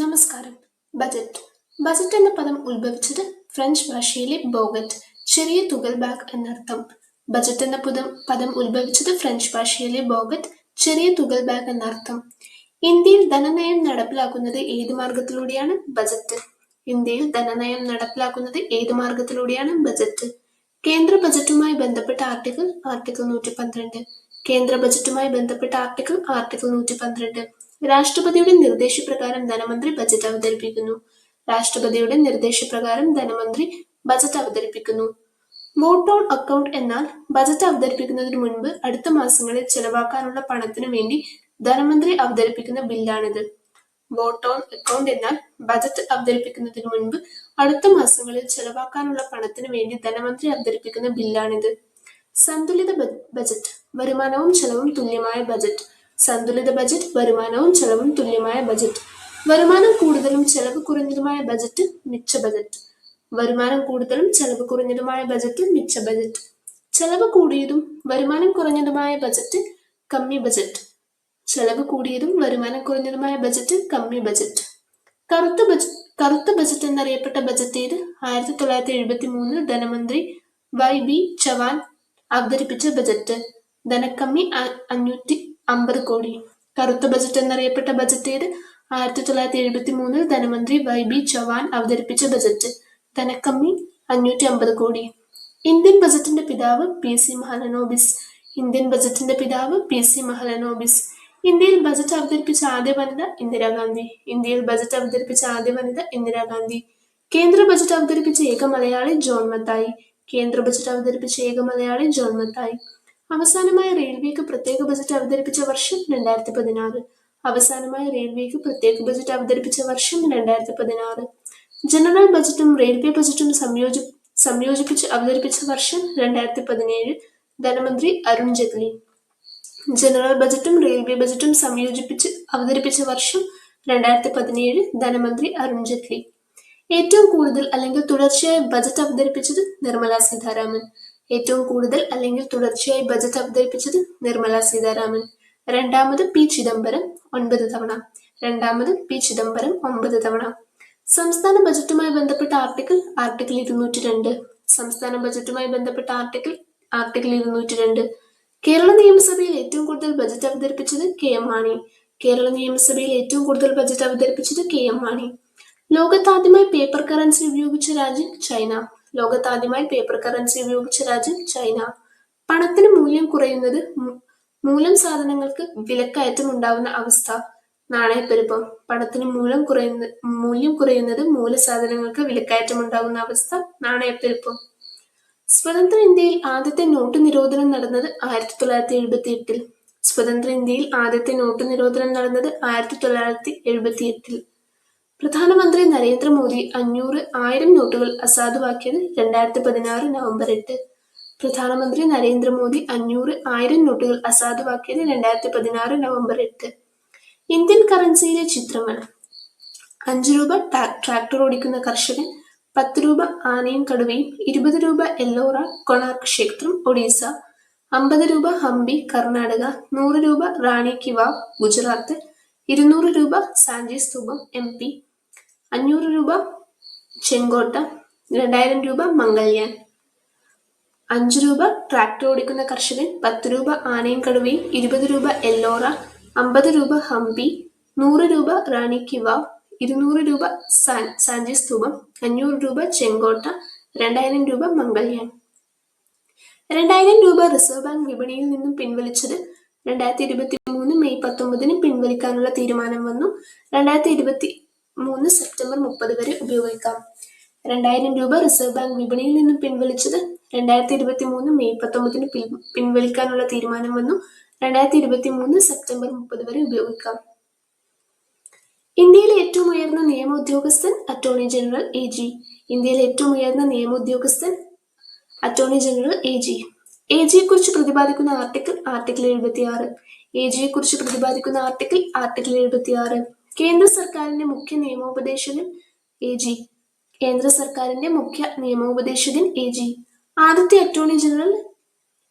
നമസ്കാരം. Budget. Budget എന്ന പദം ഉത്ഭവിച്ചത് ഫ്രഞ്ച് ഭാഷയിലെ ബോഗറ്റ് ചെറിയ തുകൽ ബാഗ് എന്നർത്ഥം. ബജറ്റ് എന്ന പദം പദം ഉത്ഭവിച്ചത് ഫ്രഞ്ച് ഭാഷയിലെ ബോഗറ്റ് ചെറിയ തുകൽ ബാഗ് എന്നർത്ഥം. ഇന്ത്യയിൽ ധനനയം നടപ്പിലാക്കുന്നത് ഏത് മാർഗത്തിലൂടെയാണ് ബജറ്റ്? ഇന്ത്യയിൽ ധനനയം നടപ്പിലാക്കുന്നത് ഏത് മാർഗത്തിലൂടെയാണ് ബജറ്റ്? കേന്ദ്ര ബജറ്റുമായി ബന്ധപ്പെട്ട ആർട്ടിക്കിൾ ആർട്ടിക്കിൾ നൂറ്റി പന്ത്രണ്ട്. കേന്ദ്ര ബജറ്റുമായി ബന്ധപ്പെട്ട ആർട്ടിക്കിൾ ആർട്ടിക്കിൾ നൂറ്റി പന്ത്രണ്ട്. രാഷ്ട്രപതിയുടെ നിർദ്ദേശപ്രകാരം ധനമന്ത്രി ബജറ്റ് അവതരിപ്പിക്കുന്നു. രാഷ്ട്രപതിയുടെ നിർദ്ദേശപ്രകാരം ധനമന്ത്രി ബജറ്റ് അവതരിപ്പിക്കുന്നു. വോട്ട് ഓൺ അക്കൗണ്ട് എന്നാൽ ബജറ്റ് അവതരിപ്പിക്കുന്നതിന് മുൻപ് അടുത്ത മാസങ്ങളിൽ ചെലവാക്കാനുള്ള പണത്തിനു വേണ്ടി ധനമന്ത്രി അവതരിപ്പിക്കുന്ന ബില്ലാണിത്. വോട്ട് ഓൺ അക്കൗണ്ട് എന്നാൽ ബജറ്റ് അവതരിപ്പിക്കുന്നതിന് മുൻപ് അടുത്ത മാസങ്ങളിൽ ചെലവാക്കാനുള്ള പണത്തിനു വേണ്ടി ധനമന്ത്രി അവതരിപ്പിക്കുന്ന ബില്ലാണിത്. സന്തുലിത ബജറ്റ് വരുമാനവും ചെലവും തുല്യമായ ബജറ്റ് സന്തുലിത ബജറ്റ് വരുമാനവും ചെലവും തുല്യമായ ബജറ്റ്. വരുമാനം കൂടുതലും ചെലവ് കുറഞ്ഞതുമായ ബജറ്റ് മിച്ച ബജറ്റ്. വരുമാനം കൂടുതലും ചെലവ് കുറഞ്ഞതുമായ ബജറ്റ് മിച്ച ബജറ്റ്. ചെലവ് കൂടിയതും വരുമാനം കുറഞ്ഞതുമായ ബജറ്റ് കമ്മി ബജറ്റ്. ചെലവ് കൂടിയതും വരുമാനം കുറഞ്ഞതുമായ ബജറ്റ് കമ്മി ബജറ്റ്. കറുത്ത ബജറ്റ് കറുത്ത ബജറ്റ് എന്നറിയപ്പെട്ട ബജറ്റ് ഏത്? ആയിരത്തി തൊള്ളായിരത്തി എഴുപത്തി മൂന്നിൽ ധനമന്ത്രി വൈ ബി ചവാൻ അവതരിപ്പിച്ച ബജറ്റ്. ധനക്കമ്മി അഞ്ഞൂറ്റി അമ്പത് കോടി. കറുത്ത ബജറ്റ് എന്നറിയപ്പെട്ട ബജറ്റ് ഏത്? ആയിരത്തി തൊള്ളായിരത്തി എഴുപത്തി മൂന്നിൽ ധനമന്ത്രി വൈ ബി ചവാൻ അവതരിപ്പിച്ച ബജറ്റ് ധനക്കമ്മി അഞ്ഞൂറ്റി അമ്പത് കോടി. ഇന്ത്യൻ ബജറ്റിന്റെ പിതാവ് പി സി മഹലനോബിസ് ഇന്ത്യൻ ബജറ്റിന്റെ പിതാവ് പി സി മഹലനോബിസ് ഇന്ത്യയിൽ ബജറ്റ് അവതരിപ്പിച്ച ആദ്യ വനിത ഇന്ദിരാഗാന്ധി. ഇന്ത്യയിൽ ബജറ്റ് അവതരിപ്പിച്ച ആദ്യ വനിത ഇന്ദിരാഗാന്ധി. കേന്ദ്ര ബജറ്റ് അവതരിപ്പിച്ച ഏക മലയാളി ജോൺ മത്തായി. കേന്ദ്ര ബജറ്റ് അവതരിപ്പിച്ച ഏക മലയാളി ജോൺ മത്തായി. അവസാനമായി റെയിൽവേക്ക് പ്രത്യേക ബജറ്റ് അവതരിപ്പിച്ച വർഷം രണ്ടായിരത്തി പതിനാറ് അവസാനമായി റെയിൽവേക്ക് പ്രത്യേക ബജറ്റ് അവതരിപ്പിച്ച വർഷം രണ്ടായിരത്തി പതിനാറ് ജനറൽ ബജറ്റും റെയിൽവേ ബജറ്റും സംയോജി സംയോജിപ്പിച്ച് അവതരിപ്പിച്ച വർഷം രണ്ടായിരത്തി പതിനേഴ് ധനമന്ത്രി അരുൺ ജെയ്റ്റ്ലി. ജനറൽ ബജറ്റും റെയിൽവേ ബജറ്റും സംയോജിപ്പിച്ച് അവതരിപ്പിച്ച വർഷം രണ്ടായിരത്തി പതിനേഴ് ധനമന്ത്രി അരുൺ ജെയ്റ്റ്ലി. ഏറ്റവും കൂടുതൽ അല്ലെങ്കിൽ തുടർച്ചയായി ബജറ്റ് അവതരിപ്പിച്ചത് നിർമ്മല സീതാരാമൻ. ഏറ്റവും കൂടുതൽ അല്ലെങ്കിൽ തുടർച്ചയായി ബജറ്റ് അവതരിപ്പിച്ചത് നിർമ്മല സീതാരാമൻ. രണ്ടാമത് പി ചിദംബരം ഒൻപത് തവണ. രണ്ടാമത് പി ചിദംബരം ഒമ്പത് തവണ. സംസ്ഥാന ബജറ്റുമായി ബന്ധപ്പെട്ട ആർട്ടിക്കിൾ ആർട്ടിക്കിൾ ഇരുന്നൂറ്റി രണ്ട് സംസ്ഥാന ബജറ്റുമായി ബന്ധപ്പെട്ട ആർട്ടിക്കിൾ ആർട്ടിക്കിൾ ഇരുന്നൂറ്റി രണ്ട് കേരള നിയമസഭയിൽ ഏറ്റവും കൂടുതൽ ബജറ്റ് അവതരിപ്പിച്ചത് കെ എം മാണി. കേരള നിയമസഭയിൽ ഏറ്റവും കൂടുതൽ ബജറ്റ് അവതരിപ്പിച്ചത് കെ എം മാണി. ലോകത്താദ്യമായി പേപ്പർ കറൻസി ഉപയോഗിച്ച രാജ്യം ചൈന. ലോകത്താദ്യമായി പേപ്പർ കറൻസി ഉപയോഗിച്ച രാജ്യം ചൈന. പണത്തിന് മൂല്യം കുറയുന്നത് മൂലം സാധനങ്ങൾക്ക് വിലക്കയറ്റം ഉണ്ടാവുന്ന അവസ്ഥ. നാണയപ്പെരുപ്പം പണത്തിന് മൂലം കുറയുന്ന മൂല്യം കുറയുന്നത് മൂലസാധനങ്ങൾക്ക് വിലക്കയറ്റം ഉണ്ടാകുന്ന അവസ്ഥ. നാണയപ്പെരുപ്പം സ്വതന്ത്ര ഇന്ത്യയിൽ ആദ്യത്തെ നോട്ട് നിരോധനം നടന്നത് ആയിരത്തി തൊള്ളായിരത്തി എഴുപത്തി എട്ടിൽ സ്വതന്ത്ര ഇന്ത്യയിൽ ആദ്യത്തെ നോട്ട് നിരോധനം നടന്നത് ആയിരത്തി തൊള്ളായിരത്തി എഴുപത്തി എട്ടിൽ പ്രധാനമന്ത്രി നരേന്ദ്രമോദി അഞ്ഞൂറ് ആയിരം നോട്ടുകൾ അസാധുവാക്കിയത് രണ്ടായിരത്തി പതിനാറ് നവംബർ എട്ട്. പ്രധാനമന്ത്രി നരേന്ദ്രമോദി അഞ്ഞൂറ് ആയിരം നോട്ടുകൾ അസാധുവാക്കിയത് രണ്ടായിരത്തി പതിനാറ് നവംബർ എട്ട്. ഇന്ത്യൻ കറൻസിയിലെ ചിത്രങ്ങൾ. അഞ്ചു രൂപ ട്രാക്ടർ ഓടിക്കുന്ന കർഷകൻ പത്ത് രൂപ ആനയും കടുവയും ഇരുപത് രൂപ എല്ലോറ കൊണാർക്ക് ക്ഷേത്രം ഒഡീസ അമ്പത് രൂപ ഹംപി കർണാടക നൂറ് രൂപ റാണി കിവാ ഗുജറാത്ത് ഇരുന്നൂറ് രൂപ സാഞ്ചി സ്തൂപം എം പി അഞ്ഞൂറ് രൂപ ചെങ്കോട്ട രണ്ടായിരം രൂപ മംഗൾയാൻ. അഞ്ച് രൂപ ട്രാക്ടർ ഓടിക്കുന്ന കർഷകൻ പത്ത് രൂപ ആനയും കടുവയും ഇരുപത് രൂപ എല്ലോറ അമ്പത് രൂപ ഹംപി നൂറ് രൂപ റാണി കിവാവ് ഇരുന്നൂറ് രൂപ സാഞ്ചി സ്തൂപം അഞ്ഞൂറ് രൂപ ചെങ്കോട്ട രണ്ടായിരം രൂപ മംഗൾയാൻ. രണ്ടായിരം രൂപ റിസർവ് ബാങ്ക് വിപണിയിൽ നിന്നും പിൻവലിച്ചത് രണ്ടായിരത്തി ഇരുപത്തി മൂന്ന് മെയ് പത്തൊമ്പതിന് പിൻവലിക്കാനുള്ള തീരുമാനം വന്നു. രണ്ടായിരത്തി ഇരുപത്തി മൂന്ന് സെപ്റ്റംബർ മുപ്പത് വരെ ഉപയോഗിക്കാം. രണ്ടായിരം രൂപ റിസർവ് ബാങ്ക് വിപണിയിൽ നിന്നും പിൻവലിച്ചത് രണ്ടായിരത്തി ഇരുപത്തി മൂന്ന് മെയ് പത്തൊമ്പതിന് പിൻവലിക്കാനുള്ള തീരുമാനം വന്നു. രണ്ടായിരത്തി ഇരുപത്തി മൂന്ന് സെപ്റ്റംബർ മുപ്പത് വരെ ഉപയോഗിക്കാം. ഇന്ത്യയിലെ ഏറ്റവും ഉയർന്ന നിയമ ഉദ്യോഗസ്ഥൻ അറ്റോർണി ജനറൽ എ ജി. ഇന്ത്യയിലെ ഏറ്റവും ഉയർന്ന നിയമ ഉദ്യോഗസ്ഥൻ attorney general A G. A ജിയെ കുറിച്ച് പ്രതിപാദിക്കുന്ന ആർട്ടിക്കിൾ ആർട്ടിക്കിൾ എഴുപത്തി ആറ് എ ജിയെ കുറിച്ച് പ്രതിപാദിക്കുന്ന ആർട്ടിക്കിൾ ആർട്ടിക്കിൾ എഴുപത്തി ആറ് കേന്ദ്ര സർക്കാരിന്റെ മുഖ്യ നിയമോപദേശകൻ എ ജി. കേന്ദ്ര സർക്കാരിന്റെ മുഖ്യ നിയമോപദേശകൻ എ ജി. ആദ്യത്തെ attorney general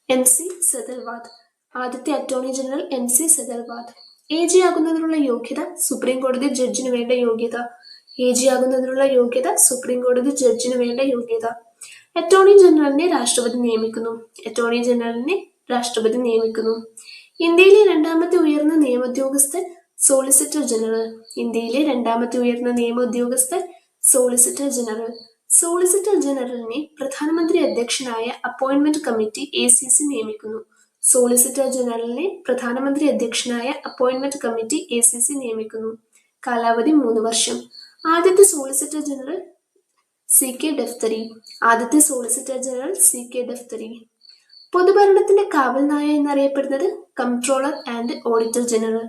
M C Setalvad ആദ്യത്തെ attorney general M C Setalvad A G ആകുന്നതിനുള്ള യോഗ്യത സുപ്രീം കോടതി ജഡ്ജിന് വേണ്ട യോഗ്യത. എ ജി ആകുന്നതിനുള്ള യോഗ്യത സുപ്രീം കോടതി ജഡ്ജിന് വേണ്ട യോഗ്യത. അറ്റോർണി ജനറലിനെ രാഷ്ട്രപതി നിയമിക്കുന്നു. അറ്റോർണി ജനറലിനെ രാഷ്ട്രപതി നിയമിക്കുന്നു. ഇന്ത്യയിലെ രണ്ടാമത്തെ ഉയർന്ന നിയമോദ്യോഗസ്ഥൻ സോളിസിറ്റർ ജനറൽ. ഇന്ത്യയിലെ രണ്ടാമത്തെ ഉയർന്ന നിയമ ഉദ്യോഗസ്ഥൻ സോളിസിറ്റർ ജനറൽ. സോളിസിറ്റർ ജനറലിനെ പ്രധാനമന്ത്രി അധ്യക്ഷനായ appointment committee A C C നിയമിക്കുന്നു. സോളിസിറ്റർ ജനറലിനെ പ്രധാനമന്ത്രി അധ്യക്ഷനായ appointment committee A C C നിയമിക്കുന്നു. കാലാവധി മൂന്ന് വർഷം. ആദ്യത്തെ solicitor general C K Daphtary ആദ്യത്തെ solicitor general C K Daphtary പൊതുഭരണത്തിന്റെ കാവൽ നായ എന്നറിയപ്പെടുന്നത് കംട്രോളർ ആൻഡ് ഓഡിറ്റർ ജനറൽ.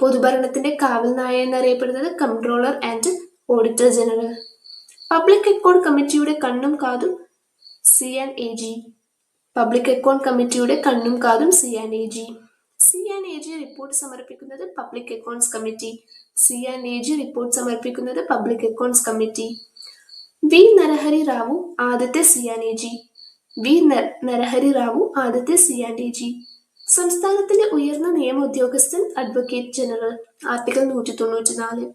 പൊതുഭരണത്തിന്റെ കാവൽ നായ എന്നറിയപ്പെടുന്നത് controller and auditor general public account കമ്മിറ്റിയുടെ കണ്ണും കാതും C and A G public account കമ്മിറ്റിയുടെ കണ്ണും കാതും C and A G C and A G report സമർപ്പിക്കുന്നത് public accounts committee C and A G report സമർപ്പിക്കുന്നത് public accounts committee V Narahari Rao ആദ്യത്തെ C and A G V Narahari Rao ആദ്യത്തെ C and A G സംസ്ഥാനത്തിന്റെ ഉയർന്ന നിയമ ഉദ്യോഗസ്ഥൻ advocate general article നൂറ്റി തൊണ്ണൂറ്റി നാല്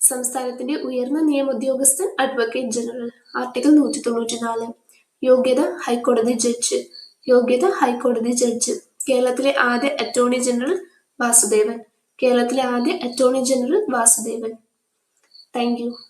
സംസ്ഥാനത്തിന്റെ ഉയർന്ന നിയമ ഉദ്യോഗസ്ഥൻ അഡ്വക്കേറ്റ് ജനറൽ ആർട്ടിക്കൽ നൂറ്റി തൊണ്ണൂറ്റി നാല് യോഗ്യത ഹൈക്കോടതി ജഡ്ജ്. യോഗ്യത ഹൈക്കോടതി ജഡ്ജ്. കേരളത്തിലെ ആദ്യ അറ്റോർണി ജനറൽ വാസുദേവൻ. കേരളത്തിലെ ആദ്യ അറ്റോർണി ജനറൽ വാസുദേവൻ. താങ്ക്